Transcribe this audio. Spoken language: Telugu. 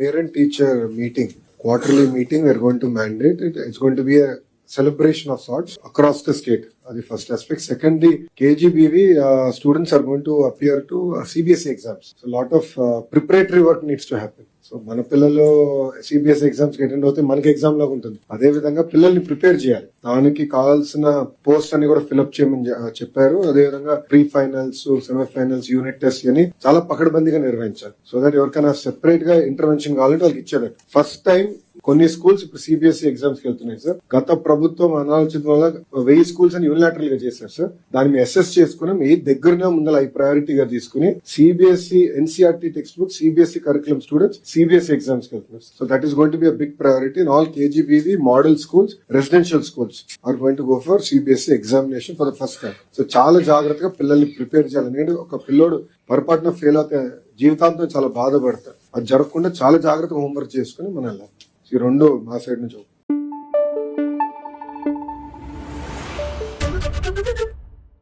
parent teacher meeting, quarterly meeting, we're going to mandate it. It's going to be a celebration of sorts across the state. The first aspect. Secondly, KGBV uh, students are going to appear to uh, CBSE exams. So a lot of uh, preparatory work needs to happen. So మన పిల్లలు సిబిఎస్ ఎగ్జామ్స్ అటెండ్ అవుతే మనకి ఎగ్జామ్ లాగా ఉంటుంది. అదే విధంగా పిల్లల్ని ప్రిపేర్ చేయాలి. దానికి కావాల్సిన పోస్ట్ అని కూడా ఫిల్అప్ చేయమని చెప్పారు. అదే విధంగా pre finals semifinals unit test అని చాలా పకడ్బందీగా నిర్వహించాలి. సో దట్ ఎవరికైనా సెపరేట్గా ఇంటర్వెన్షన్ కావాలంటే వాళ్ళకి ఇచ్చారు ఫస్ట్ టైం కొన్ని స్కూల్స్ ఇప్పుడు సిబిఎస్ఈ ఎగ్జామ్స్కి వెళ్తున్నాయి సార్ గత ప్రభుత్వం అనాలోచిత వల్ల వెయ్యి స్కూల్స్ అని యూనిలాటరల్గా చేశారు సార్ దాన్ని మేము అసెస్ చేసుకున్నాం ఏ దగ్గరనే ముందర ఈ ప్రయారిటీగా తీసుకుని CBSE NCERT text book CBSE curriculum students CBSE ఎగ్జామ్స్కి వెళ్తున్నారు so that is going to be big priority in all KGBV model schools residential schools are going to go for CBSE examination for the first time so చాలా జాగ్రత్తగా పిల్లల్ని ప్రిపేర్ చేయాలి. ఎందుకంటే ఒక పిల్లోడు పొరపాటున ఫెయిల్ అవుతే జీవితాంతం చాలా బాధపడతారు అది జరగకుండా చాలా జాగ్రత్తగా హోంవర్క్ చేసుకుని మనం వెళ్ళాలి. ఈ రెండు మా సైడ్ నుంచి